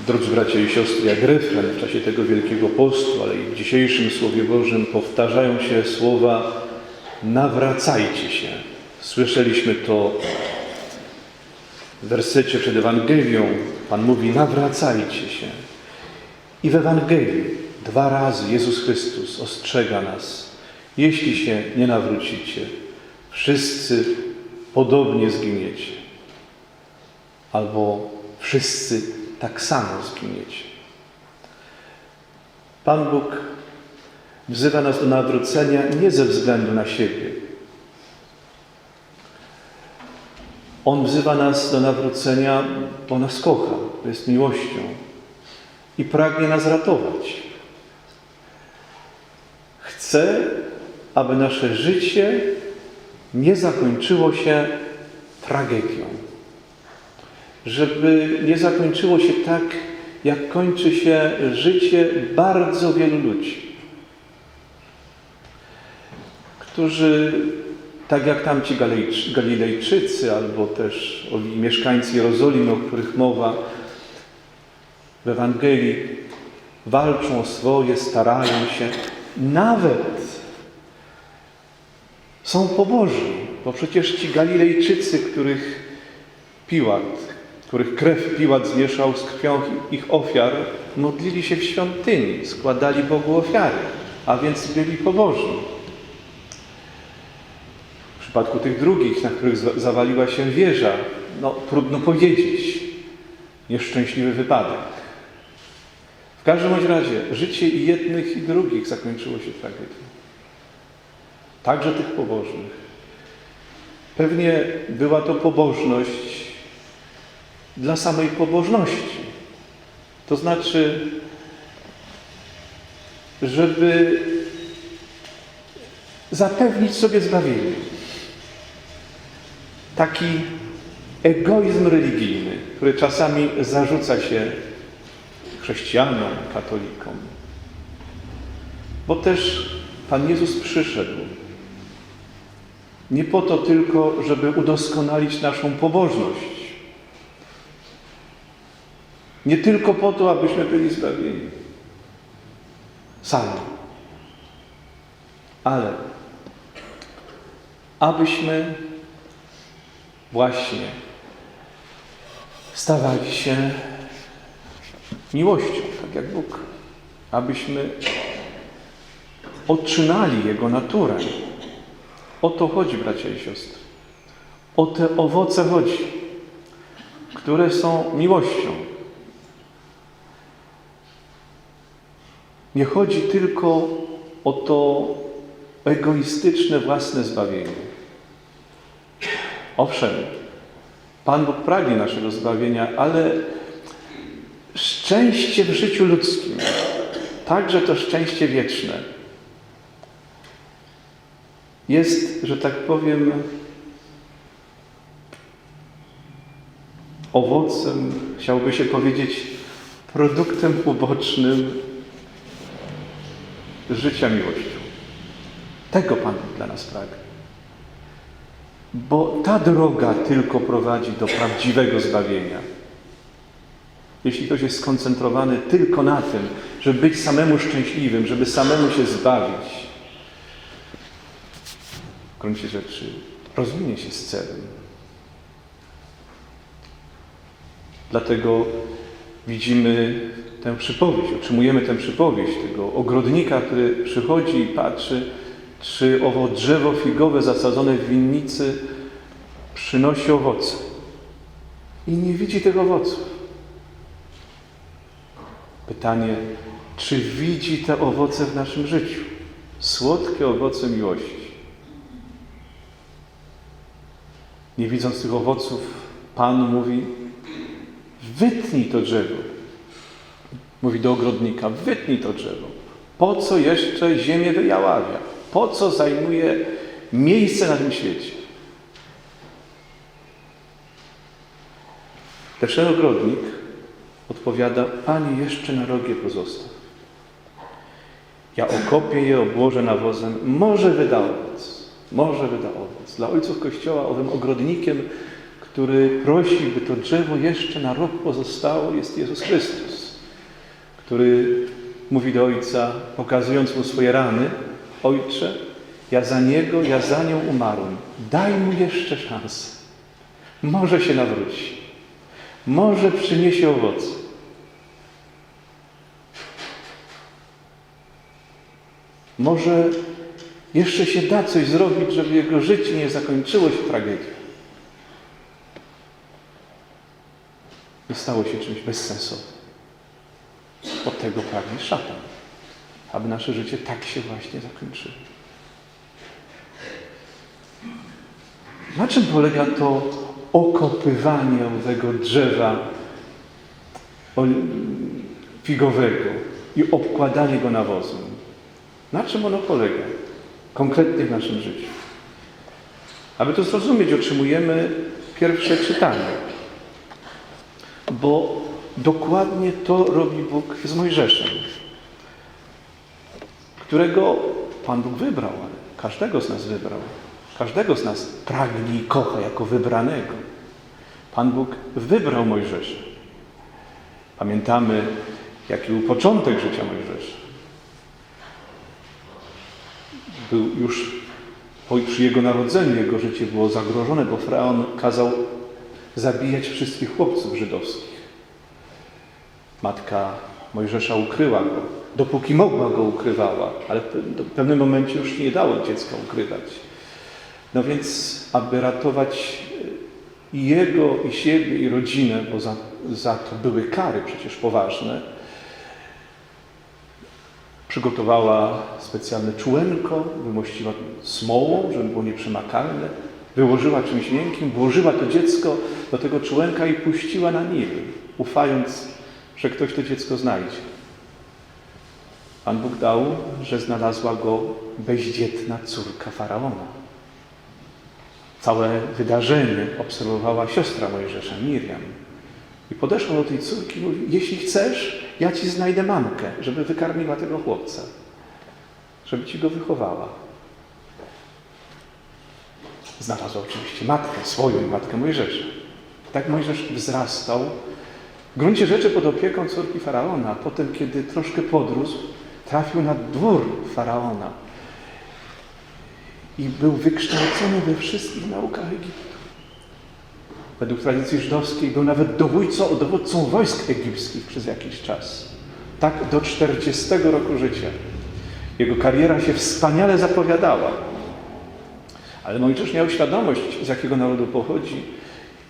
Drodzy bracia i siostry, jak refren w czasie tego Wielkiego Postu, ale i w dzisiejszym Słowie Bożym powtarzają się słowa nawracajcie się. Słyszeliśmy to w wersecie przed Ewangelią. Pan mówi nawracajcie się. I w Ewangelii dwa razy Jezus Chrystus ostrzega nas. Jeśli się nie nawrócicie, wszyscy podobnie zginiecie. Albo wszyscy tak samo zginiecie. Pan Bóg wzywa nas do nawrócenia nie ze względu na siebie. On wzywa nas do nawrócenia, bo nas kocha, bo jest miłością i pragnie nas ratować. Chce, aby nasze życie nie zakończyło się tragedią. Żeby nie zakończyło się tak, jak kończy się życie bardzo wielu ludzi, którzy, tak jak tamci Galilejczy- Galilejczycy, albo też mieszkańcy Jerozolimy, o których mowa w Ewangelii, walczą o swoje, starają się, nawet są pobożni, bo przecież ci Galilejczycy, których Piłat, których krew Piłat zmieszał z krwią ich ofiar, modlili się w świątyni, składali Bogu ofiary, a więc byli pobożni. W przypadku tych drugich, na których za- zawaliła się wieża, no trudno powiedzieć, nieszczęśliwy wypadek. W każdym razie życie i jednych i drugich zakończyło się tragedią. Także tych pobożnych. Pewnie była to pobożność dla samej pobożności. To znaczy, żeby zapewnić sobie zbawienie. Taki egoizm religijny, który czasami zarzuca się chrześcijanom, katolikom. Bo też Pan Jezus przyszedł nie po to tylko, żeby udoskonalić naszą pobożność. Nie tylko po to, abyśmy byli zbawieni. Sami. Ale abyśmy właśnie stawali się miłością, tak jak Bóg. Abyśmy otrzymali Jego naturę. O to chodzi, bracia i siostry. O te owoce chodzi, które są miłością. Nie chodzi tylko o to egoistyczne własne zbawienie. Owszem, Pan Bóg pragnie naszego zbawienia, ale szczęście w życiu ludzkim, także to szczęście wieczne, jest, że tak powiem, owocem, chciałoby się powiedzieć, produktem ubocznym życia miłością. Tego Pan dla nas pragnie. Bo ta droga tylko prowadzi do prawdziwego zbawienia. Jeśli ktoś jest skoncentrowany tylko na tym, żeby być samemu szczęśliwym, żeby samemu się zbawić, w gruncie rzeczy rozminie się z celem. Dlatego widzimy tę przypowieść, otrzymujemy tę przypowieść tego ogrodnika, który przychodzi i patrzy, czy owo drzewo figowe zasadzone w winnicy przynosi owoce. I nie widzi tych owoców. Pytanie, czy widzi te owoce w naszym życiu? Słodkie owoce miłości. Nie widząc tych owoców, Pan mówi: Wytnij to drzewo. Mówi do ogrodnika: Wytnij to drzewo. Po co jeszcze ziemię wyjaławia? Po co zajmuje miejsce na tym świecie? Ten ogrodnik odpowiada: Panie, jeszcze na rogie pozostaw. Ja okopię je, obłożę nawozem, może wyda owoc, może wyda owoc. Dla ojców Kościoła owym ogrodnikiem, który prosi, by to drzewo jeszcze na rok pozostało, jest Jezus Chrystus, który mówi do Ojca, pokazując mu swoje rany, Ojcze, ja za Niego, ja za nią umarłem. Daj mu jeszcze szansę. Może się nawróci. Może przyniesie owoce. Może jeszcze się da coś zrobić, żeby jego życie nie zakończyło się tragedią. Nie stało się czymś bezsensownym. Od tego pragnie szatan, aby nasze życie tak się właśnie zakończyło. Na czym polega to okopywanie owego drzewa figowego i obkładanie go nawozem? Na czym ono polega konkretnie w naszym życiu? Aby to zrozumieć, otrzymujemy pierwsze czytanie. Bo dokładnie to robi Bóg z Mojżeszem, którego Pan Bóg wybrał, ale każdego z nas wybrał. Każdego z nas pragnie i kocha jako wybranego. Pan Bóg wybrał Mojżesza. Pamiętamy, jaki był początek życia Mojżesza. Był już przy jego narodzeniu, jego życie było zagrożone, bo Faraon kazał zabijać wszystkich chłopców żydowskich. Matka Mojżesza ukryła go, dopóki mogła go ukrywała, ale w pewnym momencie już nie dało dziecka ukrywać. No więc, aby ratować i jego, i siebie, i rodzinę, bo za, za to były kary przecież poważne, przygotowała specjalne czułenko, wymościła smołą, żeby było nieprzemakalne, wyłożyła czymś miękkim, włożyła to dziecko do tego czułenka i puściła na Nil, ufając, że ktoś to dziecko znajdzie. Pan Bóg dał, że znalazła go bezdzietna córka Faraona. Całe wydarzenie obserwowała siostra Mojżesza, Miriam. I podeszła do tej córki i mówi, jeśli chcesz, ja ci znajdę mamkę, żeby wykarmiła tego chłopca. Żeby ci go wychowała. Znalazła oczywiście matkę swoją i matkę Mojżesza. Tak Mojżesz wzrastał w gruncie rzeczy pod opieką córki Faraona. Potem, kiedy troszkę podrósł, trafił na dwór Faraona i był wykształcony we wszystkich naukach Egiptu. Według tradycji żydowskiej był nawet dowódcą, dowódcą wojsk egipskich przez jakiś czas. Tak do 40 roku życia. Jego kariera się wspaniale zapowiadała. Ale Mojżesz miał świadomość, z jakiego narodu pochodzi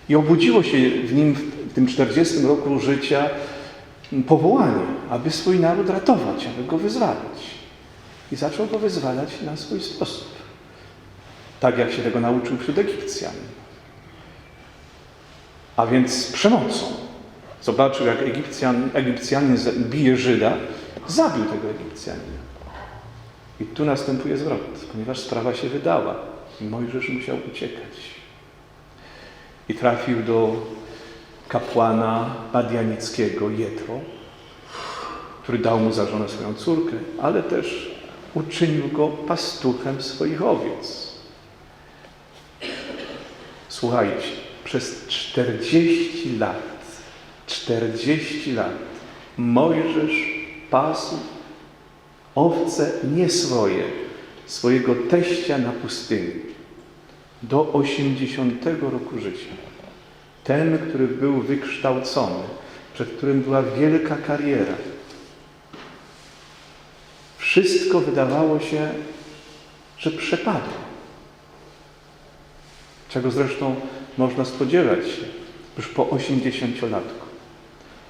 i obudziło się w nim w tym 40 roku życia powołanie, aby swój naród ratować, aby go wyzwalać. I zaczął go wyzwalać na swój sposób. Tak jak się tego nauczył wśród Egipcjan. A więc przemocą. Zobaczył, jak Egipcjan, Egipcjanin bije Żyda, zabił tego Egipcjanina. I tu następuje zwrot, ponieważ sprawa się wydała. Mojżesz musiał uciekać. I trafił do kapłana Badianickiego Jetro, który dał mu za żonę swoją córkę, ale też uczynił go pastuchem swoich owiec. Słuchajcie, przez 40 lat, 40 lat Mojżesz pasł owce nie swoje, swojego teścia na pustyni do 80 roku życia. Ten, który był wykształcony, przed którym była wielka kariera. Wszystko wydawało się, że przepadło. Czego zresztą można spodziewać się już po 80-latku.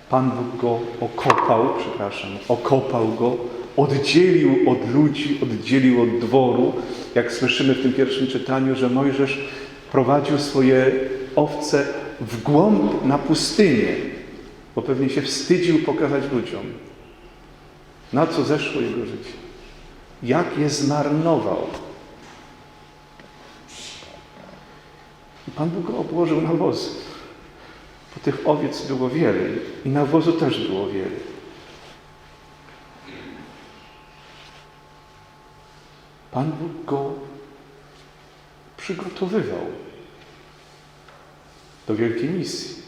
Pan Bóg go okopał, przepraszam, okopał go, oddzielił od ludzi, oddzielił od dworu. Jak słyszymy w tym pierwszym czytaniu, że Mojżesz prowadził swoje owce w głąb na pustynię, bo pewnie się wstydził pokazać ludziom, na co zeszło jego życie. Jak je zmarnował. I Pan Bóg go obłożył nawozem. Bo tych owiec było wiele i nawozu też było wiele. Pan Bóg go przygotowywał. do wielkiej misji,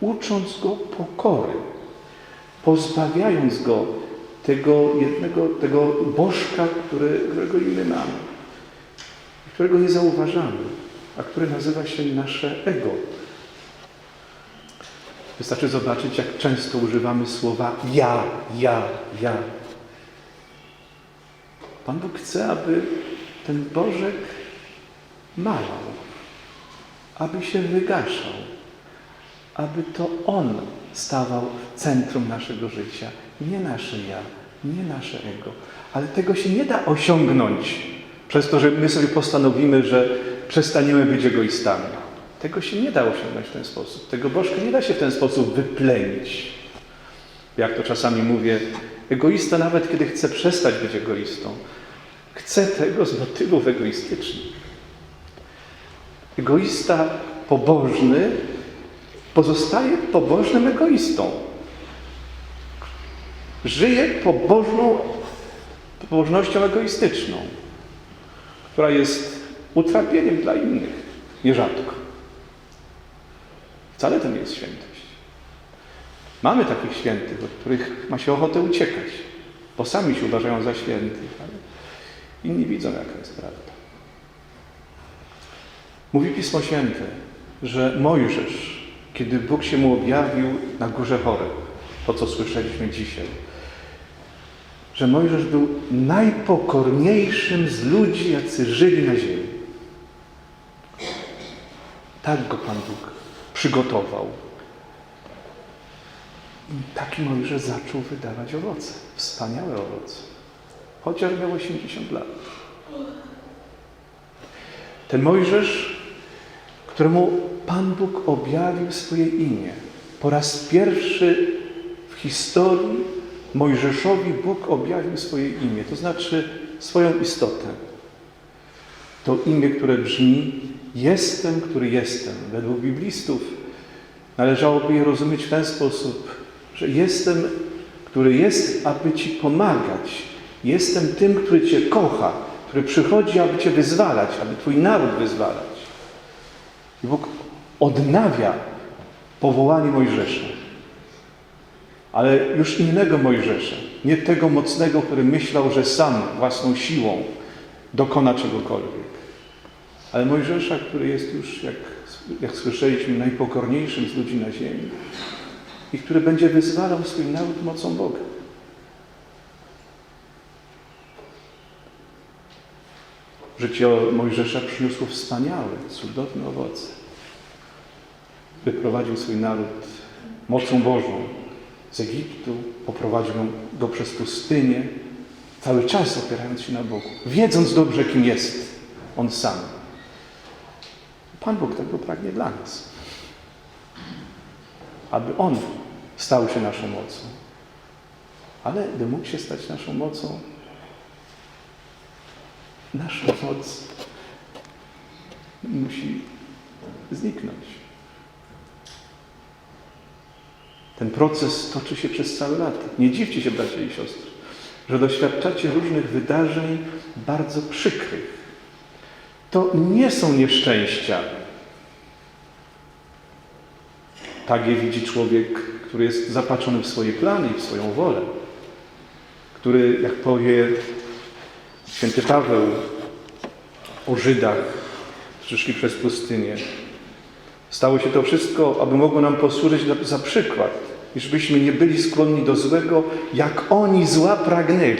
ucząc go pokory, pozbawiając go tego jednego, tego bożka, który, którego my mamy, którego nie zauważamy, a który nazywa się nasze ego. Wystarczy zobaczyć, jak często używamy słowa ja, ja, ja. Pan Bóg chce, aby ten Bożek malał, aby się wygaszał, aby to On stawał w centrum naszego życia. Nie nasze ja, nie nasze ego. Ale tego się nie da osiągnąć przez to, że my sobie postanowimy, że przestaniemy być egoistami. Tego się nie da osiągnąć w ten sposób. Tego Bożka nie da się w ten sposób wyplenić. Jak to czasami mówię, egoista nawet kiedy chce przestać być egoistą, chce tego z motywów egoistycznych. Egoista pobożny pozostaje pobożnym egoistą. Żyje pobożną, pobożnością egoistyczną, która jest utrapieniem dla innych, nierzadko. Wcale to nie jest świętość. Mamy takich świętych, od których ma się ochotę uciekać, bo sami się uważają za świętych, ale inni widzą, jaka jest prawda. Mówi Pismo Święte, że Mojżesz, kiedy Bóg się mu objawił na górze Choreb, to co słyszeliśmy dzisiaj, że Mojżesz był najpokorniejszym z ludzi, jacy żyli na ziemi. Tak go Pan Bóg przygotował. I taki Mojżesz zaczął wydawać owoce, wspaniałe owoce, chociaż miał 80 lat. Ten Mojżesz, któremu Pan Bóg objawił swoje imię, po raz pierwszy w historii Mojżeszowi Bóg objawił swoje imię, to znaczy swoją istotę. To imię, które brzmi Jestem, który jestem. Według biblistów należałoby je rozumieć w ten sposób, że jestem, który jest, aby Ci pomagać. Jestem tym, który Cię kocha, który przychodzi, aby Cię wyzwalać, aby Twój naród wyzwalać. I Bóg odnawia powołanie Mojżesza. Ale już innego Mojżesza, nie tego mocnego, który myślał, że sam własną siłą dokona czegokolwiek. Ale Mojżesza, który jest już, jak, jak słyszeliśmy, najpokorniejszym z ludzi na ziemi i który będzie wyzwalał swój naród mocą Boga. Życie Mojżesza przyniosło wspaniałe, cudowne owoce. Wyprowadził swój naród mocą Bożą z Egiptu, poprowadził go przez pustynię, cały czas opierając się na Bogu, wiedząc dobrze, kim jest On sam. Pan Bóg tego pragnie dla nas. Aby On stał się naszą mocą. Ale by mógł się stać naszą mocą, nasza moc musi zniknąć. Ten proces toczy się przez całe lata. Nie dziwcie się, bracia i siostry, że doświadczacie różnych wydarzeń bardzo przykrych. To nie są nieszczęścia. Tak je widzi człowiek, który jest zapatrzony w swoje plany i w swoją wolę. Który, jak powie święty Paweł o Żydach, przyszli przez pustynię, Stało się to wszystko, aby mogło nam posłużyć za przykład, iżbyśmy nie byli skłonni do złego, jak oni zła pragnęli.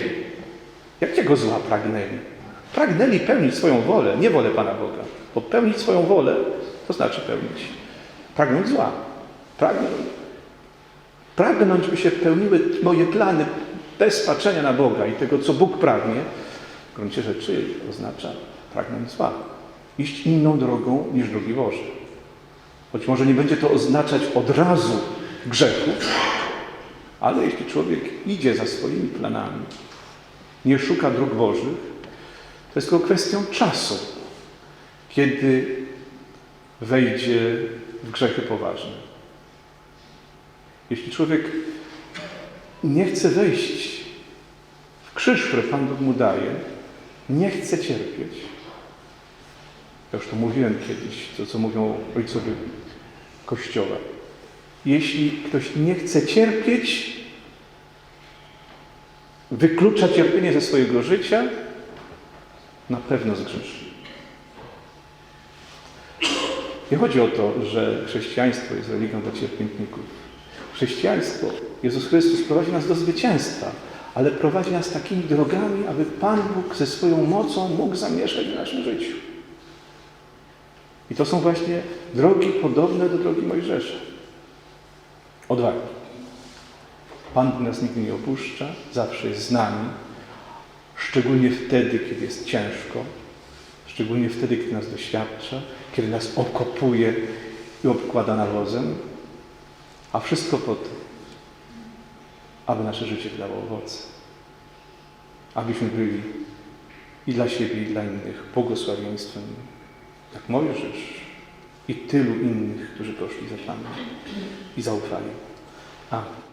Jakiego zła pragnęli? Pragnęli pełnić swoją wolę, nie wolę Pana Boga. Bo pełnić swoją wolę to znaczy pełnić. Pragnąć zła. Pragnąć, by się pełniły moje plany bez patrzenia na Boga i tego, co Bóg pragnie, w gruncie rzeczy oznacza pragnąć zła. Iść inną drogą niż drogi Boże. Choć może nie będzie to oznaczać od razu grzechu, ale jeśli człowiek idzie za swoimi planami, nie szuka dróg Bożych, to jest tylko kwestią czasu, kiedy wejdzie w grzechy poważne. Jeśli człowiek nie chce wejść w krzyż, który Pan Bóg mu daje, nie chce cierpieć, ja już to mówiłem kiedyś, to co mówią ojcowie Kościoła. Jeśli ktoś nie chce cierpieć, wyklucza cierpienie ze swojego życia, na pewno zgrzeszy. Nie chodzi o to, że chrześcijaństwo jest religią dla cierpiętników. Chrześcijaństwo, Jezus Chrystus prowadzi nas do zwycięstwa, ale prowadzi nas takimi drogami, aby Pan Bóg ze swoją mocą mógł zamieszać w naszym życiu. I to są właśnie drogi podobne do drogi Mojżesza. Odwaga. Pan nas nigdy nie opuszcza, zawsze jest z nami, szczególnie wtedy, kiedy jest ciężko, szczególnie wtedy, kiedy nas doświadcza, kiedy nas okopuje i obkłada nawozem, a wszystko po to, aby nasze życie dało owoce, abyśmy byli i dla siebie, i dla innych błogosławieństwem, jak Mojżesz i tylu innych, którzy poszli za Panem i zaufali. Amen.